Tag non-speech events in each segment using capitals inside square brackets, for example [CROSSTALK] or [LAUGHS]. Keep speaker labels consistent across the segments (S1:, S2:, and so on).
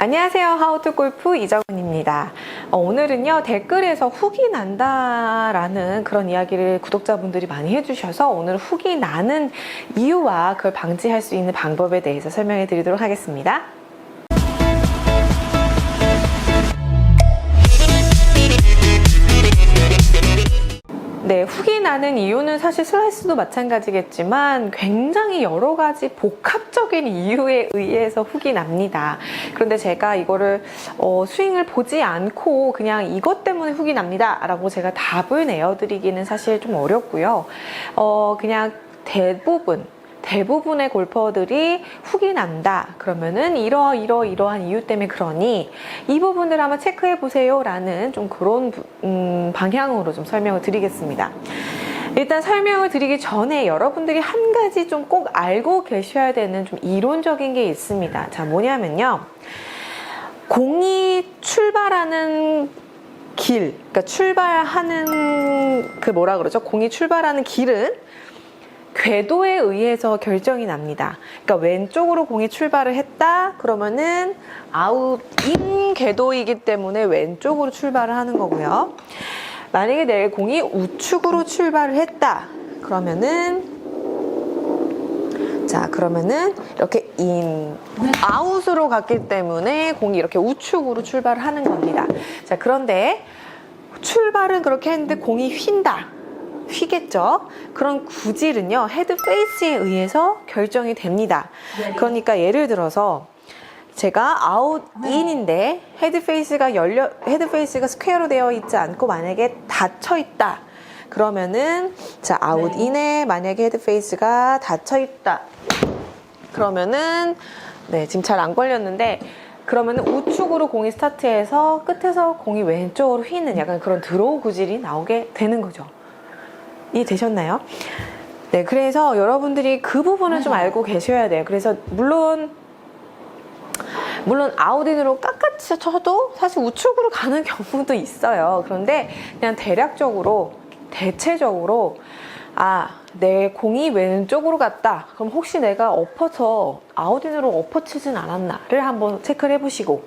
S1: 안녕하세요. 하우투 골프 이정은입니다. 어, 오늘은요, 댓글에서 훅이 난다라는 그런 이야기를 구독자분들이 많이 해주셔서 오늘 훅이 나는 이유와 그걸 방지할 수 있는 방법에 대해서 설명해 드리도록 하겠습니다. 네, 훅이 나는 이유는 사실 슬라이스도 마찬가지겠지만 굉장히 여러 가지 복합적인 이유에 의해서 훅이 납니다. 그런데 제가 이거를 어, 스윙을 보지 않고 그냥 이것 때문에 훅이 납니다. 라고 제가 답을 내어드리기는 사실 좀 어렵고요. 어, 그냥 대부분 대부분의 골퍼들이 훅이 난다. 그러면은 이러 이러 이러한 이유 때문에 그러니 이 부분들 한번 체크해 보세요라는 좀 그런 부- 음, 방향으로 좀 설명을 드리겠습니다. 일단 설명을 드리기 전에 여러분들이 한 가지 좀 꼭 알고 계셔야 되는 좀 이론적인 게 있습니다. 자, 뭐냐면요. 공이 출발하는 길, 그러니까 출발하는 그 뭐라 그러죠? 공이 출발하는 길은 궤도에 의해서 결정이 납니다. 그러니까 왼쪽으로 공이 출발을 했다 그러면은 아웃인 궤도이기 때문에 왼쪽으로 출발을 하는 거고요. 만약에 내 공이 우측으로 출발을 했다 그러면은 자 그러면은 이렇게 인 아웃으로 갔기 때문에 공이 이렇게 우측으로 출발을 하는 겁니다. 자 그런데 출발은 그렇게 했는데 공이 휜다. 휘겠죠. 그런 구질은요, 헤드 페이스에 의해서 결정이 됩니다. 그러니까 예를 들어서 제가 아웃 인인데 헤드 페이스가 열려 헤드 페이스가 스퀘어로 되어 있지 않고 만약에 닫혀 있다. 그러면은 자 아웃 인에 만약에 헤드 페이스가 닫혀 있다. 그러면은 네 지금 잘 안 걸렸는데 그러면은 우측으로 공이 스타트해서 끝에서 공이 왼쪽으로 휘는 약간 그런 드로우 구질이 나오게 되는 거죠. 이해되셨나요? 네, 그래서 여러분들이 그 부분을 좀 알고 계셔야 돼요. 그래서 물론 물론 아웃인으로 깎아치 쳐도 사실 우측으로 가는 경우도 있어요. 그런데 그냥 대략적으로 대체적으로 아, 내 공이 왼쪽으로 갔다. 그럼 혹시 내가 엎어서 아웃인으로 엎어치진 않았나를 한번 체크를 해보시고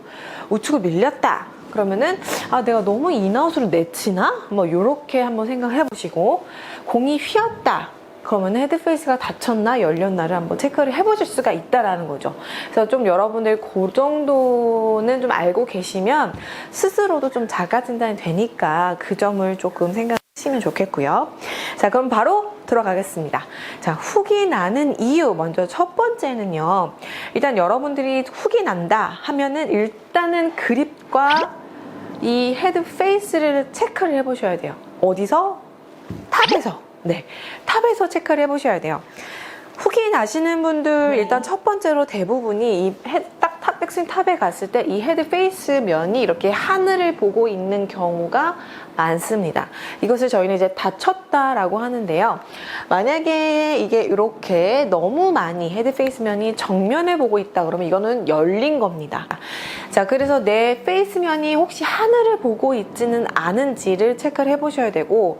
S1: 우측으로 밀렸다. 그러면은 아 내가 너무 인아웃으로 내치나? 뭐 요렇게 한번 생각을 해보시고 공이 휘었다. 그러면 헤드페이스가 닫혔나 열렸나를 한번 체크를 해보실 수가 있다라는 거죠. 그래서 좀 여러분들 그 정도는 좀 알고 계시면 스스로도 좀 자가 진단이 되니까 그 점을 조금 생각하시면 좋겠고요. 자, 그럼 바로 들어가겠습니다. 자, 훅이 나는 이유 먼저 첫 번째는요. 일단 여러분들이 훅이 난다 하면은 일단은 그립과 이 헤드 페이스를 체크를 해보셔야 돼요. 어디서? 탑에서. 네. 탑에서 체크를 해보셔야 돼요. 훅이 나시는 분들 일단 첫 번째로 대부분이 이 헤드, 백스윙 탑에 갔을 때 이 헤드 페이스 면이 이렇게 하늘을 보고 있는 경우가 많습니다. 이것을 저희는 이제 닫혔다라고 하는데요. 만약에 이게 이렇게 너무 많이 헤드 페이스 면이 정면을 보고 있다 그러면 이거는 열린 겁니다. 자, 그래서 내 페이스 면이 혹시 하늘을 보고 있지는 않은지를 체크를 해보셔야 되고,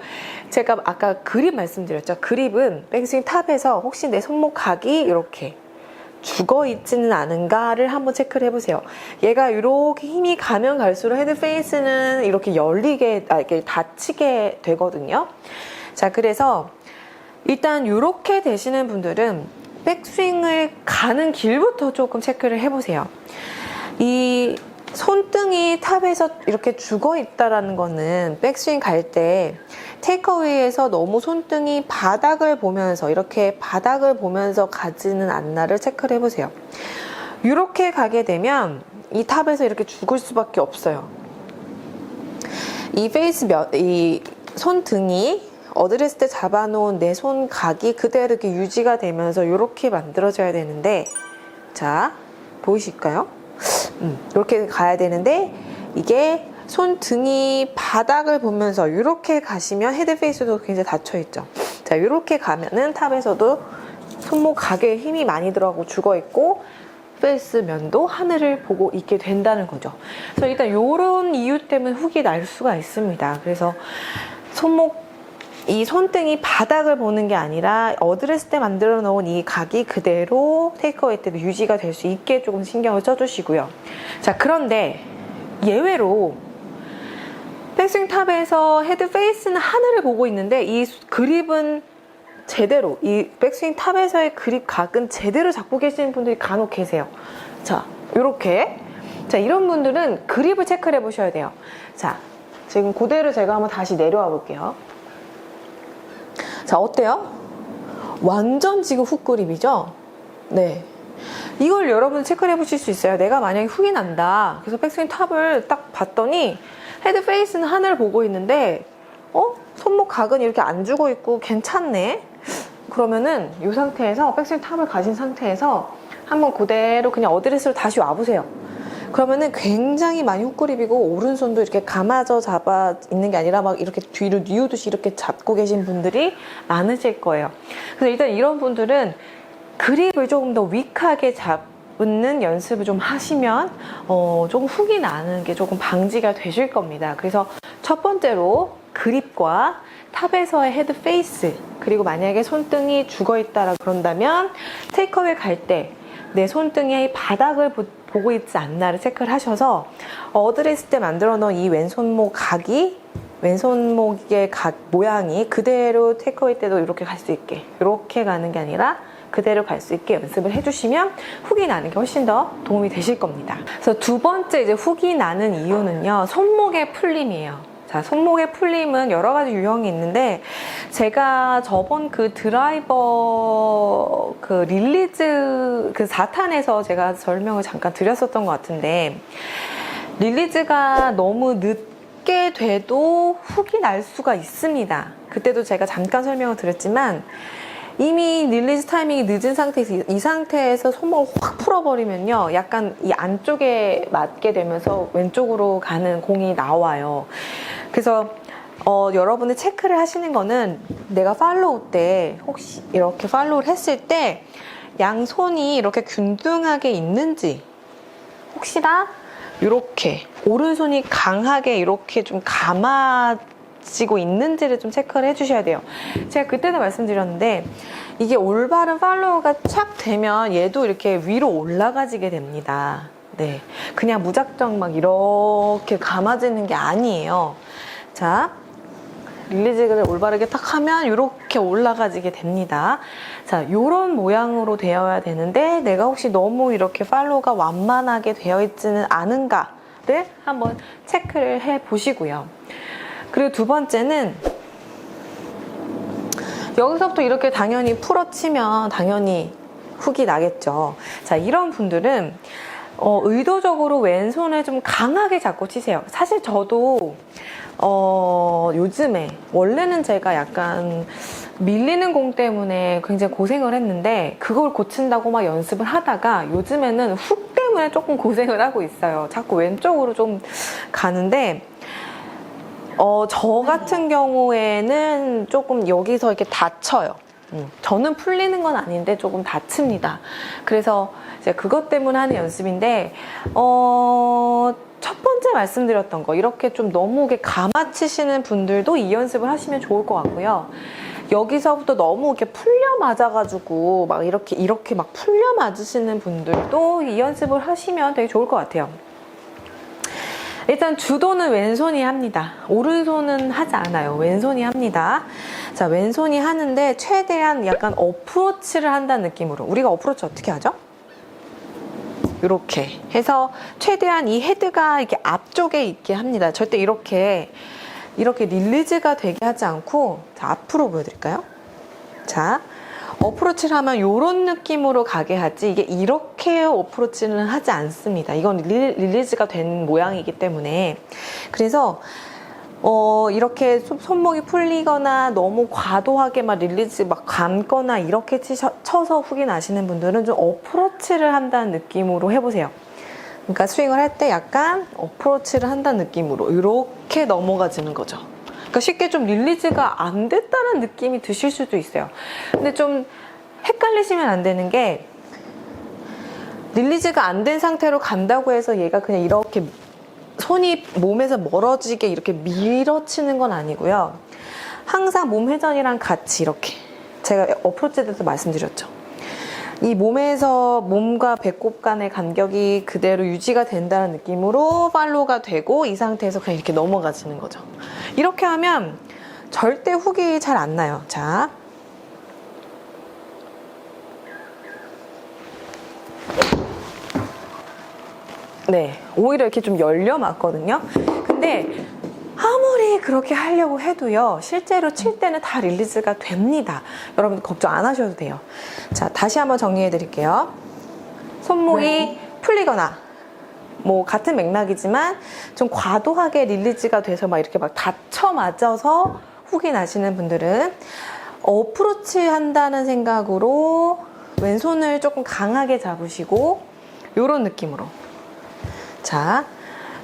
S1: 제가 아까 그립 말씀드렸죠. 그립은 백스윙 탑에서 혹시 내 손목 각이 이렇게 죽어 있지는 않은가를 한번 체크를 해보세요. 얘가 이렇게 힘이 가면 갈수록 헤드 페이스는 이렇게 열리게, 아, 이렇게 닫히게 되거든요. 자, 그래서 일단 이렇게 되시는 분들은 백스윙을 가는 길부터 조금 체크를 해보세요. 이 손등이 탑에서 이렇게 죽어 있다라는 거는 백스윙 갈 때 테이크어웨이에서 너무 손등이 바닥을 보면서 이렇게 바닥을 보면서 가지는 않나를 체크를 해보세요. 이렇게 가게 되면 이 탑에서 이렇게 죽을 수밖에 없어요. 이 페이스 몇, 이 손등이 어드레스 때 잡아놓은 내 손각이 그대로 이렇게 유지가 되면서 이렇게 만들어져야 되는데, 자, 보이실까요? 음, 이렇게 가야 되는데, 이게 손등이 바닥을 보면서 이렇게 가시면 헤드 페이스도 굉장히 닫혀 있죠. 자, 이렇게 가면은 탑에서도 손목 각에 힘이 많이 들어가고 죽어 있고, 페이스 면도 하늘을 보고 있게 된다는 거죠. 그래서 일단 이런 이유 때문에 훅이 날 수가 있습니다. 그래서 손목 이 손등이 바닥을 보는 게 아니라 어드레스 때 만들어 놓은 이 각이 그대로 테이크어웨이 때도 유지가 될 수 있게 조금 신경을 써주시고요. 자, 그런데 예외로 백스윙 탑에서 헤드 페이스는 하늘을 보고 있는데 이 그립은 제대로 이 백스윙 탑에서의 그립 각은 제대로 잡고 계시는 분들이 간혹 계세요. 자, 요렇게. 자, 이런 분들은 그립을 체크를 해 보셔야 돼요. 자, 지금 그대로 제가 한번 다시 내려와 볼게요. 자, 어때요? 완전 지금 훅 그립이죠? 네. 이걸 여러분 체크를 해 보실 수 있어요. 내가 만약에 훅이 난다. 그래서 백스윙 탑을 딱 봤더니 헤드 페이스는 하늘을 보고 있는데, 어? 손목 각은 이렇게 안 주고 있고 괜찮네? 그러면은 이 상태에서 백스윙 탑을 가진 상태에서 한번 그대로 그냥 어드레스로 다시 와보세요. 그러면은 굉장히 많이 훅그립이고 오른손도 이렇게 감아져 잡아 있는 게 아니라 막 이렇게 뒤로 뉘우듯이 이렇게 잡고 계신 분들이 많으실 거예요. 그래서 일단 이런 분들은 그립을 조금 더 위크하게 잡 는 연습을 좀 하시면 어, 조금 훅이 나는 게 조금 방지가 되실 겁니다. 그래서 첫 번째로 그립과 탑에서의 헤드 페이스 그리고 만약에 손등이 죽어 있다라 그런다면 테이크어웨이 갈때 내 손등의 바닥을 보, 보고 있지 않나를 체크를 하셔서 어드레스 때 만들어 놓은 이 왼손목 각이 왼손목의 각 모양이 그대로 테이크어웨이 때도 이렇게 갈 수 있게 이렇게 가는 게 아니라 그대로 갈 수 있게 연습을 해주시면 훅이 나는 게 훨씬 더 도움이 되실 겁니다. 그래서 두 번째 이제 훅이 나는 이유는요 손목의 풀림이에요. 자, 손목의 풀림은 여러 가지 유형이 있는데, 제가 저번 그 드라이버 그 릴리즈 그 4탄에서 제가 설명을 잠깐 드렸었던 것 같은데, 릴리즈가 너무 늦게 돼도 훅이 날 수가 있습니다. 그때도 제가 잠깐 설명을 드렸지만, 이미 릴리즈 타이밍이 늦은 상태에서 이- 이 상태에서 손목을 확 풀어버리면요. 약간 이 안쪽에 맞게 되면서 왼쪽으로 가는 공이 나와요. 그래서 어, 여러분이 체크를 하시는 거는 내가 팔로우 때 혹시 이렇게 팔로우를 했을 때 양손이 이렇게 균등하게 있는지 혹시나 이렇게 오른손이 강하게 이렇게 좀 감아 지고 있는지를 좀 체크를 해주셔야 돼요. 제가 그때도 말씀드렸는데 이게 올바른 팔로우가 착 되면 얘도 이렇게 위로 올라가지게 됩니다. 네, 그냥 무작정 막 이렇게 감아지는 게 아니에요. 자, 릴리즈를 올바르게 탁 하면 이렇게 올라가지게 됩니다. 자, 요런 모양으로 되어야 되는데 내가 혹시 너무 이렇게 팔로우가 완만하게 되어 있지는 않은가를 한번 체크를 해 보시고요. 그리고 두 번째는 여기서부터 이렇게 당연히 풀어치면 당연히 훅이 나겠죠. 자, 이런 분들은 어, 의도적으로 왼손을 좀 강하게 잡고 치세요. 사실 저도 어, 요즘에 원래는 제가 약간 밀리는 공 때문에 굉장히 고생을 했는데 그걸 고친다고 막 연습을 하다가 요즘에는 훅 때문에 조금 고생을 하고 있어요. 자꾸 왼쪽으로 좀 가는데 어, 저 같은 경우에는 조금 여기서 이렇게 다쳐요. 음, 저는 풀리는 건 아닌데 조금 다칩니다. 그래서 이제 그것 때문에 하는 연습인데, 어, 첫 번째 말씀드렸던 거, 이렇게 좀 너무 이렇게 감아치시는 분들도 이 연습을 하시면 좋을 것 같고요. 여기서부터 너무 이렇게 풀려 맞아가지고, 막 이렇게, 이렇게 막 풀려 맞으시는 분들도 이 연습을 하시면 되게 좋을 것 같아요. 일단 주도는 왼손이 합니다. 오른손은 하지 않아요. 왼손이 합니다. 자, 왼손이 하는데 최대한 약간 어프로치를 한다는 느낌으로. 우리가 어프로치 어떻게 하죠? 이렇게 해서 최대한 이 헤드가 이렇게 앞쪽에 있게 합니다. 절대 이렇게 이렇게 릴리즈가 되게 하지 않고 자, 앞으로 보여드릴까요? 자, 어프로치를 하면 이런 느낌으로 가게 하지 이게 이렇게 어프로치는 하지 않습니다. 이건 릴, 릴리즈가 된 모양이기 때문에 그래서 어, 이렇게 손- 손목이 풀리거나 너무 과도하게 막 릴리즈 막 감거나 이렇게 치셔, 쳐서 훅이 나시는 분들은 좀 어프로치를 한다는 느낌으로 해보세요. 그러니까 스윙을 할 때 약간 어프로치를 한다는 느낌으로 이렇게 넘어가지는 거죠. 그러니까 쉽게 좀 릴리즈가 안 됐다는 느낌이 드실 수도 있어요. 근데 좀 헷갈리시면 안 되는 게 릴리즈가 안 된 상태로 간다고 해서 얘가 그냥 이렇게 손이 몸에서 멀어지게 이렇게 밀어치는 건 아니고요. 항상 몸 회전이랑 같이 이렇게 제가 어프로치 때도 말씀드렸죠. 이 몸에서 몸과 배꼽 간의 간격이 그대로 유지가 된다는 느낌으로 팔로우가 되고 이 상태에서 그냥 이렇게 넘어가지는 거죠. 이렇게 하면 절대 훅이 잘 안 나요. 자. 네. 오히려 이렇게 좀 열려 맞거든요. 근데 아무리 그렇게 하려고 해도요, 실제로 칠 때는 다 릴리즈가 됩니다. 여러분 걱정 안 하셔도 돼요. 자, 다시 한번 정리해 드릴게요. 손목이 풀리거나, 뭐, 같은 맥락이지만 좀 과도하게 릴리즈가 돼서 막 이렇게 막 다쳐 맞아서 훅이 나시는 분들은 어프로치 한다는 생각으로 왼손을 조금 강하게 잡으시고, 요런 느낌으로. 자,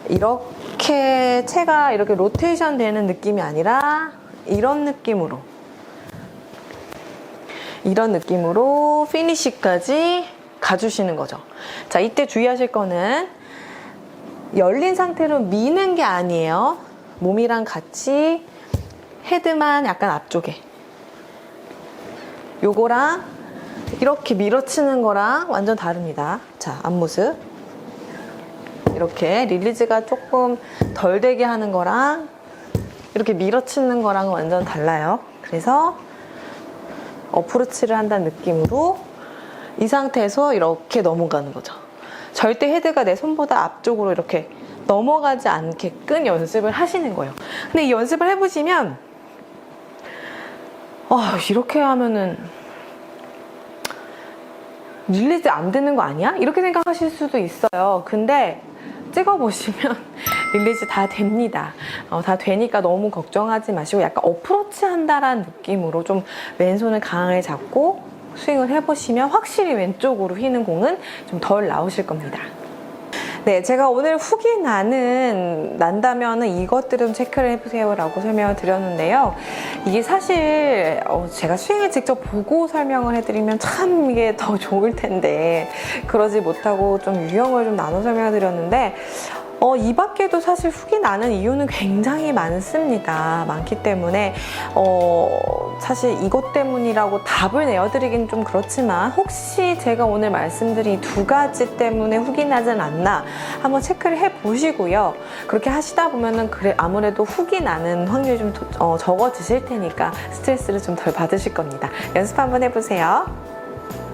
S1: 이렇게 채가 이렇게 로테이션 되는 느낌이 아니라 이런 느낌으로 이런 느낌으로 피니쉬까지 가주시는 거죠. 자, 이때 주의하실 거는 열린 상태로 미는 게 아니에요. 몸이랑 같이 헤드만 약간 앞쪽에 요거랑 이렇게 밀어치는 거랑 완전 다릅니다. 자, 앞모습. 이렇게 릴리즈가 조금 덜 되게 하는 거랑 이렇게 밀어치는 거랑은 완전 달라요. 그래서 어프로치를 한다는 느낌으로 이 상태에서 이렇게 넘어가는 거죠. 절대 헤드가 내 손보다 앞쪽으로 이렇게 넘어가지 않게끔 연습을 하시는 거예요. 근데 이 연습을 해보시면 아 이렇게 하면은 릴리즈 안 되는 거 아니야? 이렇게 생각하실 수도 있어요. 근데 찍어보시면 [LAUGHS] 릴리즈 다 됩니다. 어, 다 되니까 너무 걱정하지 마시고 약간 어프로치 한다라는 느낌으로 좀 왼손을 강하게 잡고 스윙을 해보시면 확실히 왼쪽으로 휘는 공은 좀 덜 나오실 겁니다. 네, 제가 오늘 훅이 나는, 난다면은 이것들은 체크를 해보세요라고 설명을 드렸는데요. 이게 사실, 어, 제가 스윙을 직접 보고 설명을 해드리면 참 이게 더 좋을 텐데, 그러지 못하고 좀 유형을 좀 나눠 설명을 드렸는데, 어, 이 밖에도 사실 훅이 나는 이유는 굉장히 많습니다. 많기 때문에, 어, 사실 이것 때문이라고 답을 내어드리긴 좀 그렇지만, 혹시 제가 오늘 말씀드린 두 가지 때문에 훅이 나진 않나, 한번 체크를 해 보시고요. 그렇게 하시다 보면은, 그래, 아무래도 훅이 나는 확률이 좀 도- 어, 적어지실 테니까 스트레스를 좀 덜 받으실 겁니다. 연습 한번 해보세요.